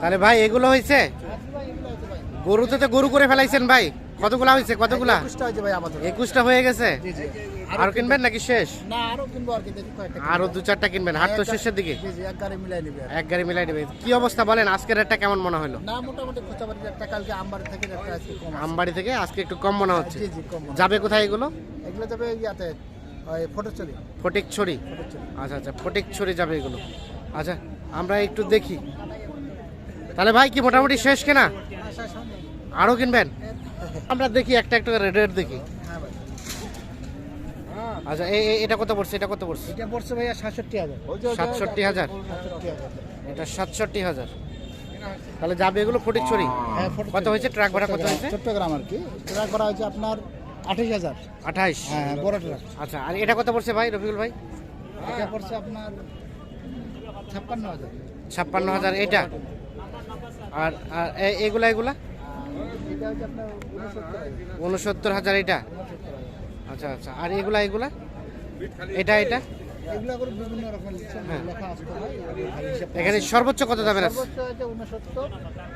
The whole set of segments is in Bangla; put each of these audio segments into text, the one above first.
তাহলে ভাই এগুলো হয়েছে গরুতে তো গরু করে ফেলাইছেন ভাই। কতগুলা হয়েছে কতগুলা? একুশটা হয়ে গেছে? আর কিনবেন? নাকি শেষ? না আরও দু চারটা কিনবেন। হাট তো শেষের দিকে? এক গাড়ি মিলাই এক গাড়ি মিলাই নেবে। কি অবস্থা বলেন? আজকের রেটটা কেমন মনে হলো? মোটামুটি খোঁচাবাড়ি একটা কালকে আমবাড়ি থেকে আজকে আমবাড়ি থেকে আজকে একটু কম মনে হচ্ছে। হয়। যাবে কোথায় এগুলো? এগুলো যাবে ইয়াতে ওই ফটো চলি ফটিক ছড়ি আচ্ছা আচ্ছা ফটিক ছড়ি যাবে এগুলো। আচ্ছা আমরা একটু দেখি। তাহলে ভাই কি মোটামুটি শেষ কেনা? আরও কিনবেন? আমরা দেখি একটা একটা রেট দেখি। হ্যাঁ আচ্ছা এই এই- এটা কত পড়ছে? এটা কত পড়ছে? এটা পড়ছে ভাইয়া সাতষট্টি হাজার। সাতষট্টি হাজার। এটা সাতষট্টি হাজার। তাহলে যাবে এগুলো ফটিক ছড়ি হ্যাঁ, কত হয়েছে? ট্রাক ভাড়া কত হয়েছে? চট্টগ্রাম আর কি। ট্রাক ভাড়া হয়েছে আপনার আঠাশ হাজার। আঠাইশ? হ্যাঁ বড় ট্রাক। আচ্ছা আর এটা কত পড়ছে ভাই রফিকুল ভাই? এটা পড়ছে আপনার ছাপ্পান্ন হাজার। ছাপ্পান্ন হাজার এটা? আর আর এগুলা এগুলা? উনসত্তর হাজার এটা? আচ্ছা আচ্ছা। আর এগুলা এগুলা? এটা এটা? হ্যাঁ। এখানে সর্বোচ্চ কত দামের আছে?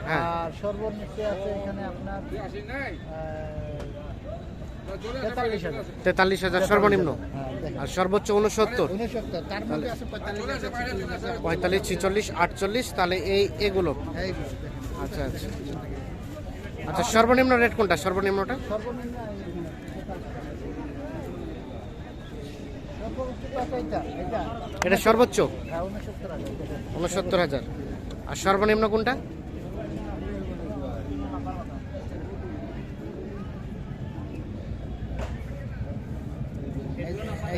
হ্যাঁ। সর্বনিচে আছে এখানে আপনার তেতাল্লিশ হাজার। সর্বনিম্ন? হ্যাঁ, আর সর্বোচ্চ উনসত্তর? পঁয়তাল্লিশ ছেচল্লিশ আটচল্লিশ তাহলে এই এগুলো। আচ্ছা আচ্ছা। আচ্ছা সর্বনিম্ন রেট কোনটা? সর্বনিম্নটা? এটা সর্বোচ্চ। উনসত্তর হাজার। আর সর্বনিম্ন কোনটা?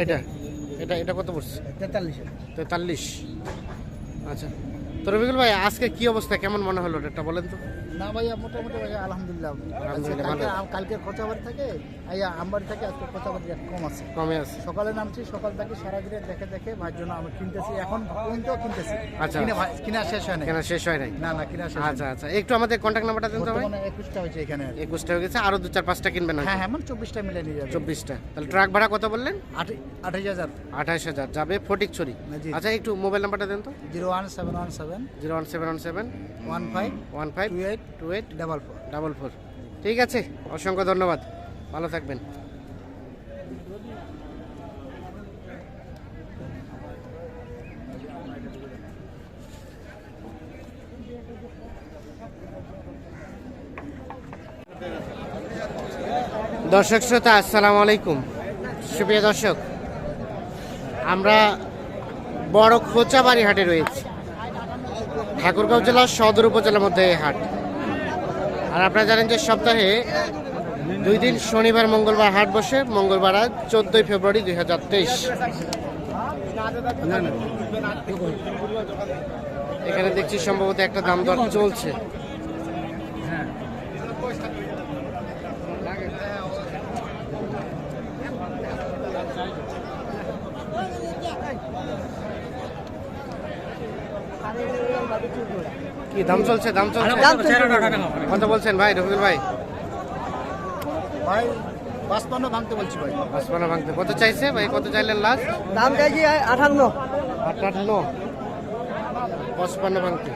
এটা এটা এটা কত পড়ছে? তেতাল্লিশ। তেতাল্লিশ। আচ্ছা। তো রবিকুল ভাই আজকে কি অবস্থা? কেমন মনে হলো এটা বলেন তো। না ভাইয়া মোটামুটি ভাইয়া আলহামদুলিল্লাহ। কালকে খোঁচাবাড়ি থেকে আইয়া আমবাড়ি থেকে আজকে খোঁচাবাড়ি কম আছে। কমে আছে। সকালে নামছি সকাল থেকে সারা দিনে দেখে দেখে ভাইয়ের জন্য আমি কিনতেছি। এখন পর্যন্ত কিনতেছি। আচ্ছা। কিনা শেষ হয় না কেন শেষ হয় নাই? না না কিনা শেষ আচ্ছা আচ্ছা। একটু আমাদের কন্ট্যাক্ট নাম্বারটা দেন তো ভাই। বর্তমানে একুশটা হয়েছে এখানে একুশটা হয়ে গেছে আরও দু চার পাঁচটা কিনবেন হ্যাঁ হ্যাঁ মানে চব্বিশটা মিলে নিয়ে যাবে। চব্বিশটা। তাহলে ট্রাক ভাড়া কত বললেন? আঠাশ আঠাশ হাজার। আঠাশ হাজার। যাবে ফটিক ছড়ি আচ্ছা একটু মোবাইল নাম্বারটা দেন তো। Zero one seven one seven zero one seven one seven one five one five two eight two eight double four double four. ঠিক আছে অসংখ্য ধন্যবাদ। ভালো থাকবেন। দর্শক শ্রোতা আসসালামু আলাইকুম। সুপ্রিয় দর্শক আমরা বড় খোঁচাবাড়ি হাটে রয়েছি। ঠাকুরগাঁও জেলার সদর উপজেলার মধ্যে এই হাট। আর আপনারা জানেন যে সপ্তাহে দুই দিন শনিবার, মঙ্গলবার হাট বসে। মঙ্গলবার আজ চোদ্দই ফেব্রুয়ারি দুই হাজার তেইশ। এখানে দেখছি সম্ভবত একটা দাম দর চলছে। কি দাম চলছে দাম চলছে? কত বলছেন ভাই রফিকুল ভাই? ভাই পাঁচপান্ন ভাঙতে বলছি ভাই। পাঁচপানা ভাঙতে। কত চাইছে ভাই? কত চাইলেন লাস্ট দাম চাইছি আঠান্ন। আটান্ন। পঁচপান্ন ভাঙতে।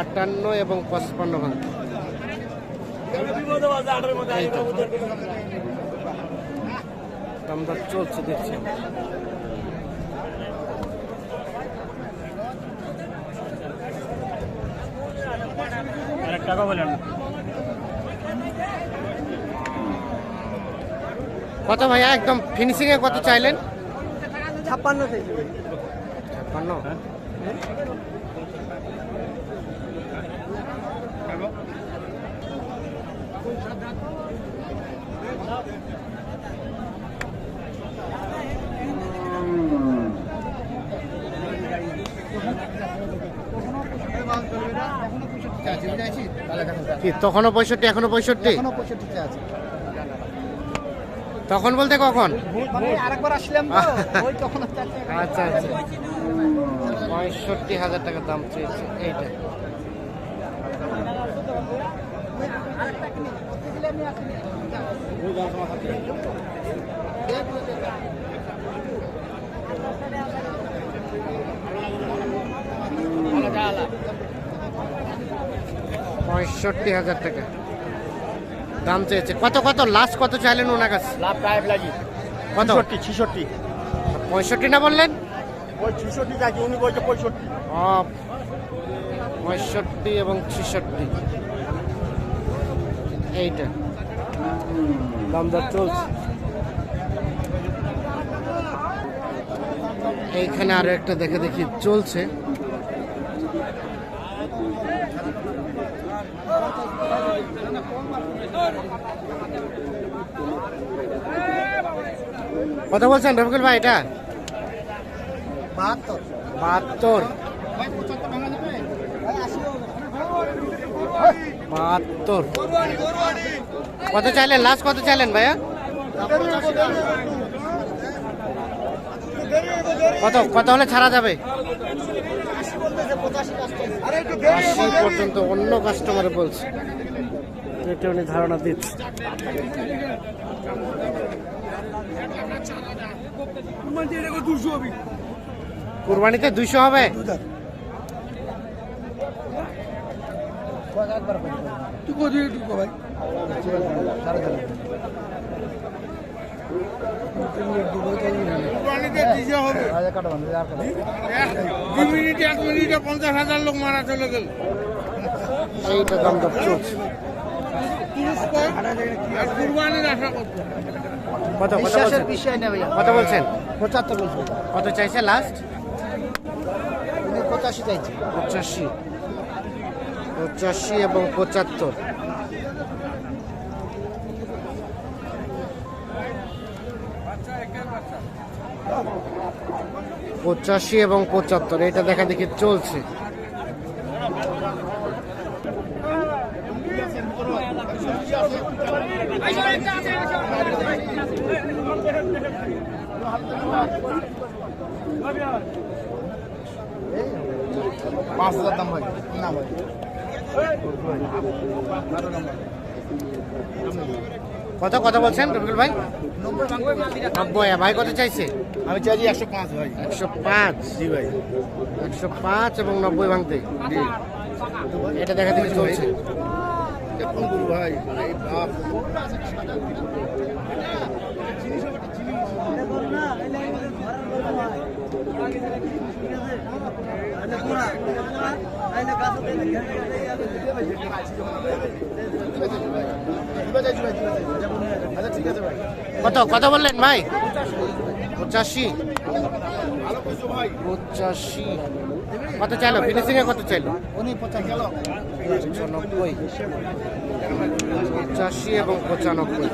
আটান্ন এবং পঁচপান্ন ভাঙতে। এই তো। দাম কত ভাইয়া? একদম ফিনিশিং এ কত চাইলেন? ছাপ্পান্ন চাইছি ভাই। ছাপ্পান্ন আছে বুঝেছি তাহলে এখানে কি? তখনও পঁয়ষট্টি এখনও পঁয়ষট্টি? এখনও পঁয়ষট্টিতে আছে। তখন বলতে কখন? মানে আরেকবার আসলাম ওই তখন আচ্ছা আচ্ছা। পঁয়ষট্টি হাজার টাকার দাম চেয়েছে এইটা। পঁয়ষট্টি হাজার টাকা। দাম চেয়েছে। কত কত? লাস্ট কত চাইলেন ওনার কাছে? লাভ টাইপ লাগি। কত? ছিষট্টি ছিষট্টি। পঁয়ষট্টি না বললেন? ওই ছিষট্টি চাইছি উনি বলছে পঁয়ষট্টি। ও পঁয়ষট্টি এবং ছেষট্টি। এইটা। দাম দামদার চলছে। এইখানে আরও একটা দেখে দেখি চলছে। কত বলছেন রফিকুল ভাই এটা? বাহাত্তর। বাহাত্তর। বাহাত্তর। কত চাইলেন? লাস্ট কত চাইলেন ভাইয়া? কত কত হলে ছাড়া যাবে? আশি পর্যন্ত অন্য কাস্টমার বলছে। এটা উনি ধারণা দিচ্ছে। কুরবানিতে দুইশো হবে? পঞ্চাশ হাজার লোক মারা চলে গেল। এইটা দাম চলছে কুরবানির আশা করতো কত কত বলছেন? বিষয় নেই ভাইয়া। কত বলছেন? পঁচাত্তর বলছে কত চাইছে লাস্ট উনি পঁচাশি চাইছে পঁচাশি। পঁচাশি এবং পঁচাত্তর। পঁচাশি এবং পঁচাত্তর এটা দেখা দেখি চলছে। পাঁচ হাজার দাম ভাই। না ভাই। কত কত বলছেন রবিকুল ভাই? নব্বই ভাই কত চাইছে? আমি চাইছি একশো পাঁচ ভাই। একশো পাঁচ? জি ভাই। একশো পাঁচ এবং নব্বই ভাঙতে? এটা দেখা দেখি চলছে? গুরু ভাই বাপ আচ্ছা ঠিক আছে ভাই কত কত বললেন ভাই? পঁচাশি। পঁচাশি। কত চাইলো? ফিনিশিং এ কত চাইলো? পঁচানব্বই। পঁচাশি এবং পঁচানব্বই।